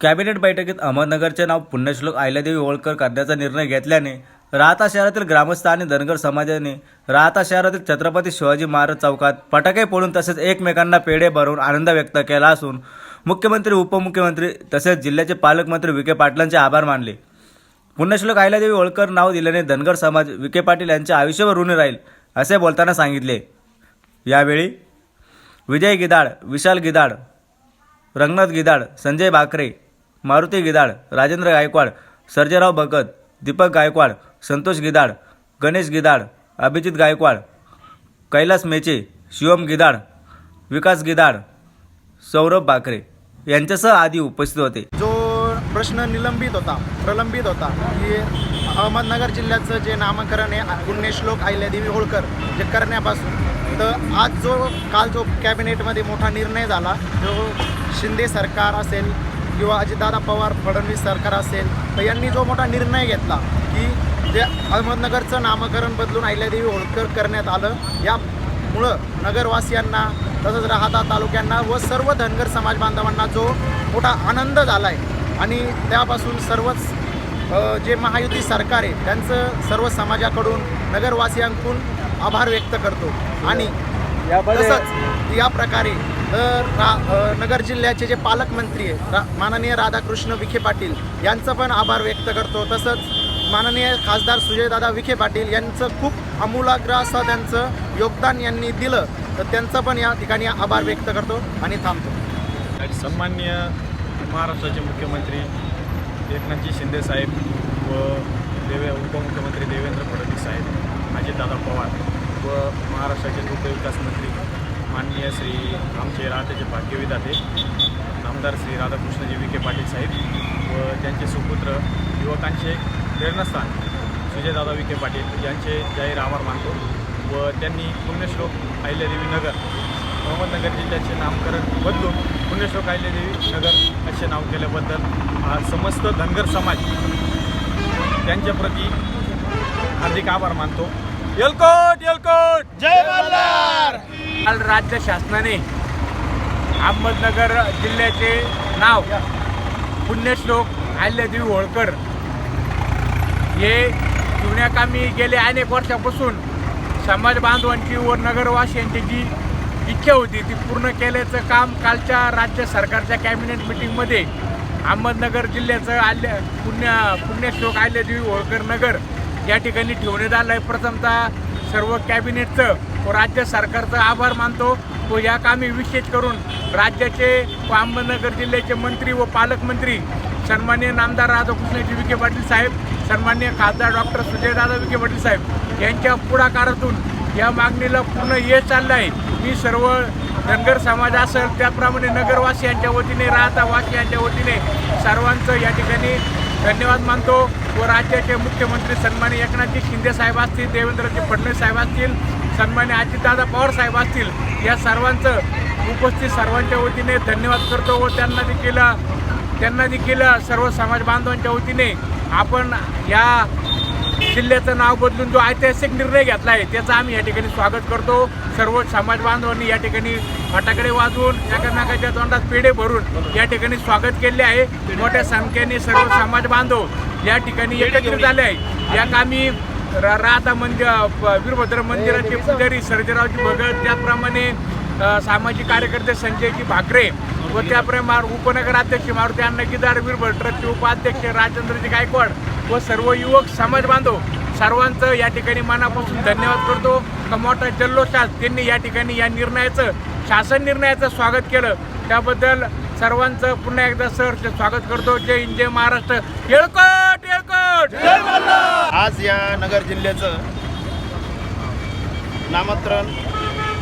Cabinet बैठकीत अहमदनगरचे नाव पुण्यश्लोक आयल्यादेवी होळकर करण्याचा निर्णय घेतल्याने राहता शहरातील ग्रामस्थ आणि धनगर समाजाने राहता शहरातील छत्रपती शिवाजी महाराज चौकात फटाके फोडून तसेच एकमेकांना पेढे भरून आनंद व्यक्त केला असून मुख्यमंत्री उपमुख्यमंत्री तसेच जिल्ह्याचे पालकमंत्री विखे पाटलांचे आभार मानले. पुण्यश्लोक अहिल्यादेवी होळकर नाव दिल्याने धनगर समाज विखे पाटील यांचे आयुष्यभर ऋणी राहील असे बोलताना सांगितले. यावेळी विजय गिदाड विशाल गिदाड रंगनाथ गिदाड संजय बाकरे मारुती गिदाड राजेंद्र गायकवाड सर्जेराव भगत दीपक गायकवाड संतोष गिदाड गणेश गिदाड अभिजित गायकवाड कैलास मेचे शिवम गिदाड विकास गिदाड सौरभ बाकरे यांच्यासह आधी उपस्थित होते. जो प्रश्न निलंबित होता प्रलंबित होता की अहमदनगर जिल्ह्याचं जे नामकरण आहे पुण्यश्लोक अहिल्यादेवी होळकर जे करण्यापासून तर आज जो काल जो कॅबिनेटमध्ये मोठा निर्णय झाला जो शिंदे सरकार असेल किंवा अजितदादा पवार फडणवीस सरकार असेल तर यांनी जो मोठा निर्णय घेतला की जे अहमदनगरचं नामकरण बदलून अहिल्यादेवी होळकर करण्यात आलं यामुळं नगरवासियांना तसंच राहता तालुक्यांना व सर्व धनगर समाज बांधवांना जो मोठा आनंद झाला आहे आणि त्यापासून सर्वच जे महायुती सरकार आहे त्यांचं सर्व समाजाकडून नगरवासियांकडून आभार व्यक्त करतो. आणि तसंच या प्रकारे तर रा नगर जिल्ह्याचे जे पालकमंत्री आहे रा माननीय राधाकृष्ण विखे पाटील यांचं पण आभार व्यक्त करतो. तसंच माननीय खासदार सुजयदादा विखे पाटील यांचं खूप अमूलाग्र असं त्यांचं योगदान यांनी दिलं तर त्यांचं पण या ठिकाणी आभार व्यक्त करतो आणि थांबतो. सन्मान्य महाराष्ट्राचे मुख्यमंत्री एकनाथजी शिंदे साहेब व देवे उपमुख्यमंत्री देवेंद्र फडणवीस साहेब अजितदादा पवार व महाराष्ट्राचे लोकविकास मंत्री माननीय श्री आमचे राहत्याचे भाग्यविधाते आमदार श्री राधाकृष्णजी विखे पाटील साहेब व त्यांचे सुपुत्र युवकांचे प्रेरणास्थान सुजयदादा विखे पाटील यांचे जाहीर आभार मानतो व त्यांनी पुण्यश्लोक अहिल्यादेवी नगर अहमदनगर जिल्ह्याचे नामकरण बदलून पुण्यश्लोक अहिल्यादेवी नगर असे नाव केल्याबद्दल हा समस्त धनगर समाज त्यांच्या प्रती हार्दिक आभार मानतो. येलकोट येलकोट! जय मल्हार! काल राज्य शासनाने अहमदनगर जिल्ह्याचे नाव पुण्यश्लोक अहिल्यादेवी होळकर हे जुन्याकामी गेले अनेक वर्षापासून समाज बांधवांची व नगरवासियांची जी इच्छा होती ती पूर्ण केल्याचं काम कालच्या राज्य सरकारच्या कॅबिनेट मिटिंगमध्ये अहमदनगर जिल्ह्याचं आल्या पुण्य पुण्यश्लोक अहिल्यादेवी होळकर नगर या ठिकाणी ठेवण्यात आलं आहे प्रथमतः सर्व कॅबिनेटचं व राज्य सरकारचं आभार मानतो. व या कामी विशेष करून राज्याचे व अहमदनगर जिल्ह्याचे मंत्री व पालकमंत्री सन्मान्य नामदार राधाकृष्णजी विखे पाटील साहेब सन्मान्य खासदार डॉक्टर सुजयदादा विखे पाटील साहेब यांच्या पुढाकारातून या मागणीला पूर्ण यश चाललं आहे. मी सर्व धनगर समाज असेल त्याचप्रमाणे नगरवासियांच्या वतीने राहता वास यांच्या वतीने सर्वांचं या ठिकाणी धन्यवाद मानतो. व राज्याचे मुख्यमंत्री सन्मान्य एकनाथजी शिंदे साहेब असतील देवेंद्रजी फडणवीस साहेब असतील सन्मान्य अजितदादा पवार साहेब असतील या सर्वांचं उपस्थित सर्वांच्या वतीने धन्यवाद करतो व त्यांना देखील त्यांना देखील सर्व समाज बांधवांच्या वतीने आपण या जिल्ह्याचं नाव बदलून जो ऐतिहासिक निर्णय घेतला आहे त्याचं आम्ही या ठिकाणी स्वागत करतो. सर्व समाज बांधवांनी या ठिकाणी फटाकडे वाजवून एकमेकाच्या तोंडात पेढे भरून या ठिकाणी स्वागत केले आहे. मोठ्या संख्येने सर्व समाज बांधव या ठिकाणी एकत्रित झाले आहे या कामी रा- राहता मंदिर वीरभद्र मंदिराचे पुजारी सर्जेरावजी भगत त्याचप्रमाणे सामाजिक कार्यकर्ते संजयजी भाकरे व त्याप्रमाणे उपनगराध्यक्ष मारुती अण्णा गिदार वीरभद्र ट्रस्टचे उपाध्यक्ष राजेंद्रजी गायकवाड व सर्व युवक समाज बांधव सर्वांचं या ठिकाणी मनापासून धन्यवाद करतो. का मोठा जल्लोषात त्यांनी या ठिकाणी या निर्णयाचं शासन निर्णयाचं स्वागत केलं. त्याबद्दल सर्वांचं पुन्हा एकदा सर स्वागत करतो. जय हिंद जय महाराष्ट्र. येळकोट येळकोट! आज या नगर जिल्ह्याचं नामांतरण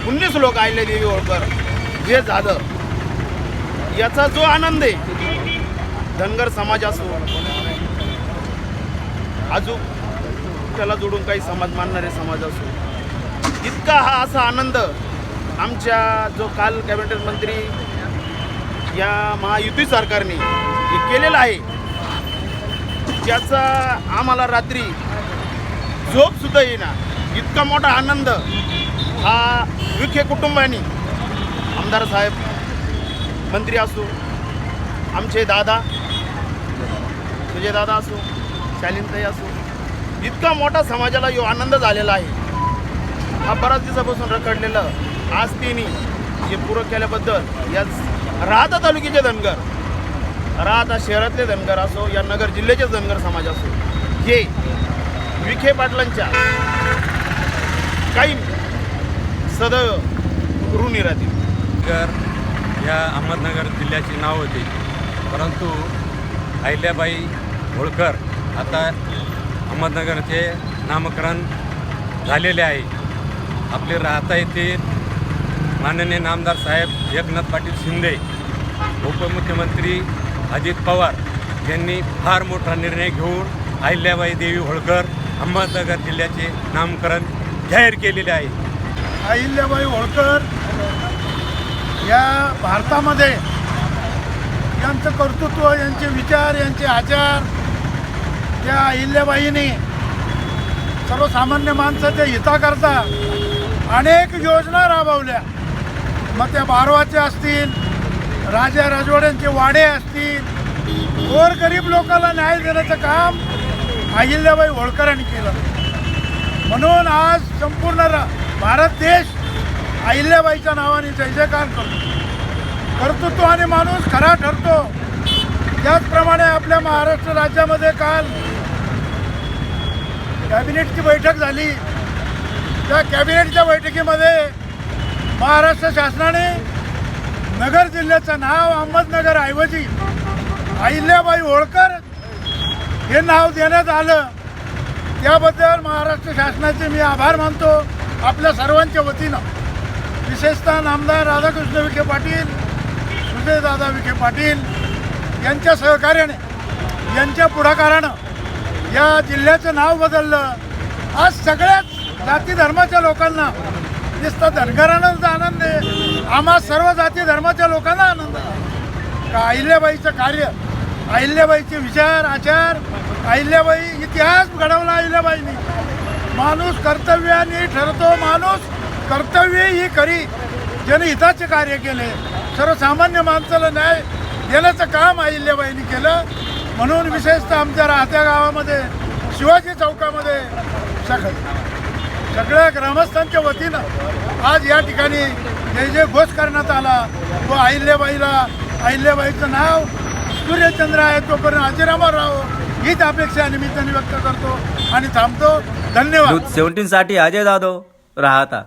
उन्नीस लोक आयले देवी होळकर हे झालं. याचा जो आनंद आहे धनगर समाज असो अजून त्याला जोडून काही समाज मानणारे समाज असो. इतका हा असा आनंद आमच्या जो काल कॅबिनेट मंत्री या महायुती सरकारने हे केलेलं आहे त्याचा आम्हाला रात्री झोपसुद्धा येईना. इतका मोठा आनंद हा विखे कुटुंबानी आमदार साहेब मंत्री असो आमचे दादा तुझे दादा असो शालीनताई असो. इतका मोठा समाजाला यो आनंद झालेला आहे. हा बराच दिवसापासून रखडलेलं आज तिने जे पूरक केल्याबद्दल या राहता तालुक्याचे धनगर राहता शहरातले धनगर असो या नगर जिल्ह्याचे धनगर समाज असो हे विखे पाटलांच्या काही सदैव ऋणी राहतील. नगर या अहमदनगर जिल्ह्याचे नाव होते. परंतु अहिल्याबाई होळकर आता अहमदनगरचे नामकरण झालेले आहे. आपले राहता येथे माननीय नामदार साहेब एकनाथ पाटील शिंदे उपमुख्यमंत्री अजित पवार यांनी फार मोठा निर्णय घेऊन अहिल्याबाई देवी होळकर अहमदनगर जिल्ह्याचे नामकरण जाहीर केलेले आहे. अहिल्याबाई होळकर या भारतामध्ये यांचं कर्तृत्व यांचे विचार यांचे आचार त्या अहिल्याबाईंनी सर्वसामान्य माणसाच्या हिताकरता अनेक योजना राबवल्या. मग त्या बारवाच्या असतील राजा राजवाड्यांचे वाडे असतील गोरगरीब लोकांना न्याय देण्याचं काम अहिल्याबाई होळकरांनी केलं. म्हणून आज संपूर्ण रा- भारत देश अहिल्याबाईच्या नावाने जय जयकार करतो. आणि माणूस खरा ठरतो. त्याचप्रमाणे आपल्या महाराष्ट्र राज्यामध्ये काल कॅबिनेटची बैठक झाली. त्या कॅबिनेटच्या बैठकीमध्ये महाराष्ट्र शासनाने नगर जिल्ह्याचं नाव अहमदनगर ऐवजी अहिल्याबाई होळकर हे नाव देण्यात आलं. त्याबद्दल महाराष्ट्र शासनाचे मी आभार मानतो. आपल्या सर्वांच्या वतीनं विशेषतः नामदार राधाकृष्ण विखे पाटील सुजयदादा विखे पाटील यांच्या सहकार्याने यांच्या पुढाकारानं या जिल्ह्याचं नाव बदललं. आज सगळ्याच जाती धर्माच्या लोकांना नुसता धनगरांनाच आनंद आहे. आम्हा सर्व जाती धर्माच्या लोकांना आनंद आहे. का अहिल्याबाईचं कार्य अहिल्याबाईचे विचार आचार अहिल्याबाई इतिहास घडवला अहिल्याबाईंनी. माणूस कर्तव्याने ठरतो माणूस कर्तव्य ही करी जनहिताचे कार्य केले सर्वसामान्य माणसाला न्याय देण्याचं काम अहिल्याबाईंनी केलं. म्हणून विशेषतः आमच्या राहत्या गावामध्ये शिवाजी चौकामध्ये सगळं सगळ्या ग्रामस्थांच्या वतीनं आज या ठिकाणी जे जे घोष करण्यात आला. व अहिल्याबाईला अहिल्याबाईचं नाव सूर्यचंद्र आहे तोपर्यंत अजिरामा राहो हीच अपेक्षा निमित्ताने व्यक्त करतो आणि थांबतो. धन्यवाद. न्यूज सेव्हन्टीनसाठी अजय जाधव राहता.